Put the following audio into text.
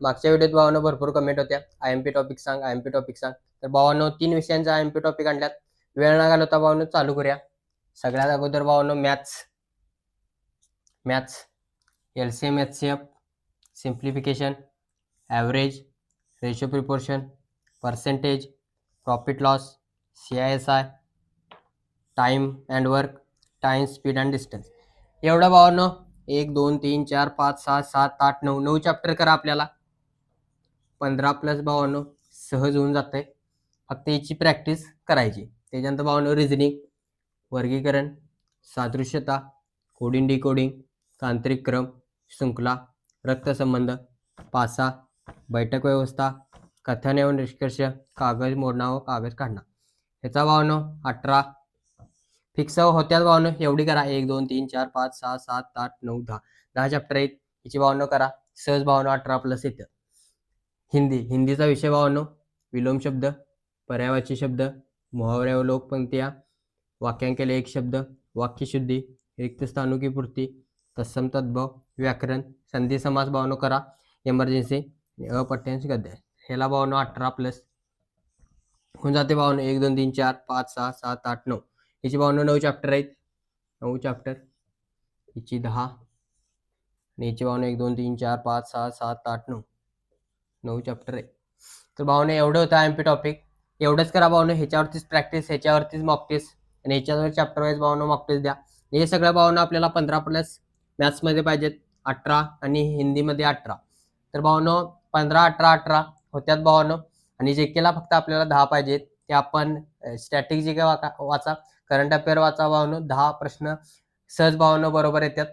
मागच्या व्हिडिओत भावानं भरपूर कमेंट होत्या. आय एम पी टॉपिक सांग आय एम पी टॉपिक सांग. तर भावानं तीन विषयांचा आय एम पी टॉपिक आणल्यात. वेळ ना घालवता भावानं चालू करूया. सगळ्यात अगोदर भावानं maths maths L C M H C F simplification average ratio proportion percentage profit loss C I S I time and work time speed and distance एवढं भावानं एक दोन तीन चार पाच सहा सात आठ नऊ नऊ चॅप्टर करा आपल्याला. पंधरा प्लस भावानं सहज होऊन जातंय. फक्त याची प्रॅक्टिस करायची. त्याच्यानंतर भावानं रिझनिंग वर्गीकरण सादृश्यता कोडिंग डिकोडिंग तांत्रिक क्रम शृंखला रक्तसंबंध पासा बैठक व्यवस्था कथन एवं निष्कर्ष कागद मोडणं व कागद काढणं. ह्याचा भावनं अठरा फिक्स होत्याच भावनं एवढी करा. एक दोन तीन चार पाच सहा सात आठ नऊ दहा. दहा चॅप्टर आहेत. याची भावनं करा. सहज भावना अठरा प्लस येतं हिंदी हिंदीचा विषय भावनो विलोम शब्द पर्यावाची शब्द मुहावऱ्या व लोकपंक्त्या वाक्यांकेले एक शब्द वाक्यशुद्धी रिक्त स्थानुकी पूर्ती तत्सम तद्भव व्याकरण संधी समास भावनो करा इमर्जन्सी अपठ्यांश गद्य. ह्याला भावनो अठरा प्लस होऊन जाते भावनो एक दोन तीन चार पाच सहा सात आठ नऊ. याची भावनो नऊ चॅप्टर आहेत. नऊ चॅप्टर हिची दहा. आणि याची भावनो एक दोन तीन चार पाच सहा सात आठ नऊ. नऊ चॅप्टर आहे. तर भावने एवढं होतं एम पी टॉपिक एवढंच करा भावनं ह्याच्यावरतीच प्रॅक्टिस ह्याच्यावरतीच मॉक टेस्ट आणि ह्याच्यावर चॅप्टर वाईज भावनं मॉक टेस्ट द्या. हे सगळ्या भावना आपल्याला पंधरा प्लस मॅथ्समध्ये पाहिजेत अठरा आणि हिंदीमध्ये अठरा. तर भावनं पंधरा अठरा अठरा होत्यात भावनं. आणि जे केला फक्त आपल्याला दहा पाहिजेत ते आपण स्टॅटिक जे काय वाचा वाचा करंट अफेअर वाचा भावनं दहा प्रश्न सहज भावनं बरोबर येतात